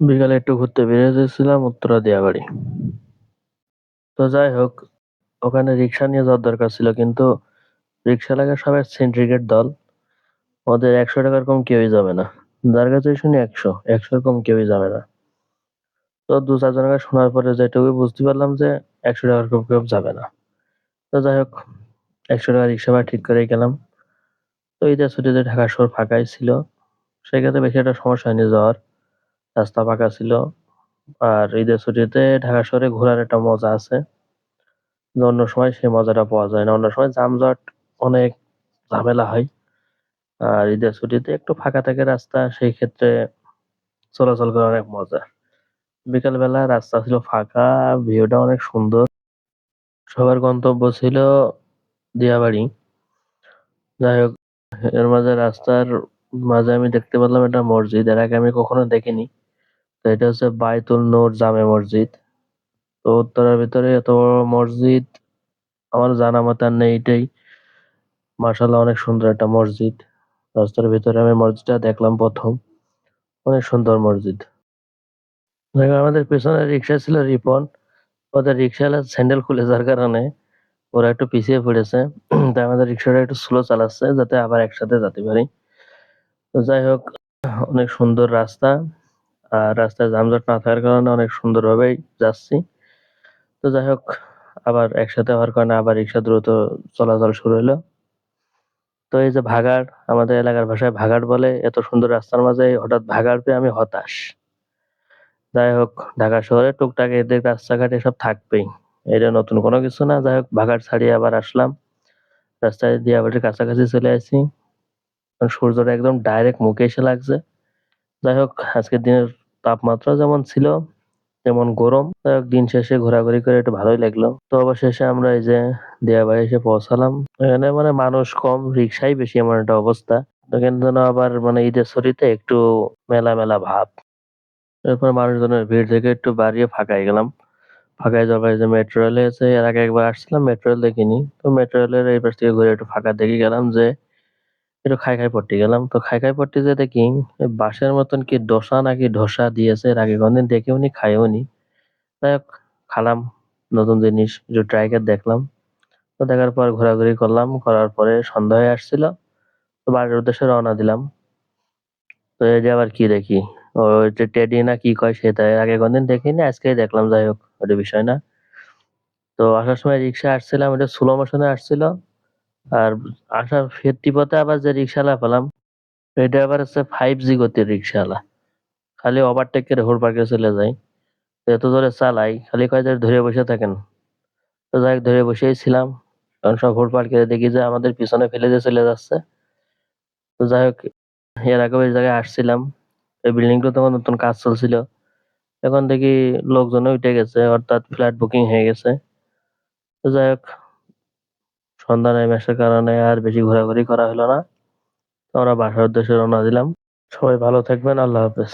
বিকালে একটু ঘুরতে বেরিয়ে যাচ্ছিলাম উত্তরা দিয়াবাড়ি তো যাই হোক, ওখানে রিক্সা নিয়ে যাওয়ার দরকার ছিল, কিন্তু রিক্সা লাগা সবাই সিন্ডিকেট দল। ওদের একশো টাকার কম কেউই যাবে না। যার কাছে শুনি একশো, একশোর কম কেউই যাবে না। তো দু চারজনের কাছে শোনার পরে যেটুকু বুঝতে পারলাম যে একশো টাকার কম কেউ যাবে না। তো যাই হোক, একশো টাকা রিক্সা ভাড়া ঠিক করেই গেলাম। তো ঈদের ছুটিতে ঢাকা শহর ফাঁকাই ছিল। সেক্ষেত্রে বেশি একটা সমস্যা হয়নি যাওয়ার। রাস্তা ফাঁকা ছিল। আর ঈদের ছুটিতে ঢাকা শহরে ঘোরার একটা মজা আছে। অন্য সময় সেই মজাটা পাওয়া যায় না। অন্য সময় যানজট অনেক ঝামেলা হয়। আর ঈদের ছুটিতে একটু ফাঁকা থাকে রাস্তা, সেই ক্ষেত্রে চলাচল করা অনেক মজা। বিকালবেলা রাস্তা ছিল ফাঁকা, ভিউটা অনেক সুন্দর। সবার গন্তব্য ছিল দিয়াবাড়ি। যাই হোক, এর মাঝে রাস্তার মাঝে আমি দেখতে পেলাম একটা মসজিদ। এর আগে আমি কখনো দেখিনি। তো এটা হচ্ছে বাইতুল নূর জামে মসজিদ। তো উত্তরার ভিতরে এত বড় মসজিদ, আমার জানা মতে আর নেই এটাই। মার্শাল্লাহ অনেক সুন্দর একটা মসজিদ। রাস্তার ভিতরে আমি মসজিদটা দেখলাম প্রথম। অনেক সুন্দর মসজিদ। দেখো, আমাদের পেছনে রিক্সা ছিল রিপন। ওদের রিক্সাওয়ালা স্যান্ডেল খুলে যাওয়ার কারণে ওরা একটু পিছিয়ে পড়েছে। তাই আমাদের রিক্সাটা একটু স্লো চালাচ্ছে, যাতে আবার একসাথে যেতে পারি। তো যাই হোক, অনেক সুন্দর রাস্তা। আর রাস্তায় যানজট না থাকার কারণে অনেক সুন্দরভাবেই যাচ্ছি। তো যাই হোক, আবার একসাথে হওয়ার কারণে আবার রিক্সা দ্রুত চলাচল শুরু হলো। তো এই যে ভাগাড়, আমাদের এলাকার ভাষায় ভাগাড় বলে, এত সুন্দর রাস্তার মাঝে হঠাৎ ভাগাড় পেয়ে আমি হতাশ। যাই হোক, ঢাকা শহরে টুকটাক এদের রাস্তাঘাট এসব থাকবেই। এটা নতুন কোনো কিছু না। যাই হোক, ভাগাড় ছাড়িয়ে আবার আসলাম। রাস্তায় দিয়াবাড়ির কাছাকাছি চলে আসি। সূর্যটা একদম ডাইরেক্ট মুখে এসে লাগছে। যাই হোক, আজকের দিনের তাপমাত্রা যেমন ছিল, তেমন গরম। যাই হোক, দিন শেষে ঘোরাঘুরি করে একটু ভালোই লাগল। তো অবশেষে আমরা এই যে দিয়াবাড়ি এসে পৌঁছালাম। এখানে মানে মানুষ কম রিক্সাই বেশি এমন একটা অবস্থা। যেন আবার মানে ঈদের ছুটিতে একটু মেলা মেলা ভাব। এরপর মানুষজনের ভিড় থেকে একটু বাড়িয়ে ফাঁকায় গেলাম। ফাঁকায় যাওয়ার যে মেট্রো রেল এসে এর আগে একবার আসছিলাম মেট্রো রেল দেখিনি। তো মেট্রো রেলের এই পাশ থেকে ঘুরে একটু ফাঁকা দেখে গেলাম যে একটু খাই খাই পট্টি গেলাম তো খাই খাই পট্টি যে দেখি বাঁশের মতন কি ডোসা নাকি ধোসা দিয়েছে? এর আগে কোনদিন দেখেও নি, খাইও নি। যাই হোক, খালাম নতুন জিনিস, একটু ট্রাই করে দেখলাম। তো দেখার পর ঘোরাঘুরি করলাম, করার পরে সন্ধ্যা হয়ে আসছিল। তো বাড়ির উদ্দেশ্যে রওনা দিলাম। তো এই যে আবার কি দেখি? ওই যে টেডি না কি কয় সেটা আগে কোনদিন দেখিনি আজকেই দেখলাম, যাই হোক, ওটা বিষয় না। তো আসার সময় রিক্সা আসছিলাম এটা স্লো মোশনে আসছিল। আর আসার ফিরতি পথে আবার যে রিক্সাওয়ালা পেলাম, এটা আবার হচ্ছে ফাইভ জি গতির রিক্সাওয়ালা খালি ওভারটেক করে হোর পার্কে চলে যায়। এত জোরে চালাই, খালি কয় ধরে বসে থাকেন। তো যাই ধরে বসেই ছিলাম। কারণ সব হোর পার্কে দেখি যে আমাদের পিছনে ফেলে দিয়ে চলে যাচ্ছে। তো যাই হোক, এর আগে ওই জায়গায় আসছিলাম। এই বিল্ডিংটা তখন নতুন কাজ চলছিল। এখন দেখি লোকজন উঠে গেছে, অর্থাৎ ফ্ল্যাট বুকিং হয়ে গেছে। তো যাই হোক সন্ধ্যা নেমে আসার কারণে আর বেশি ঘোরাঘুরি করা হলো না। আমরা বাসার উদ্দেশ্যে রওনা দিলাম। সবাই ভালো থাকবেন, আল্লাহ হাফেজ।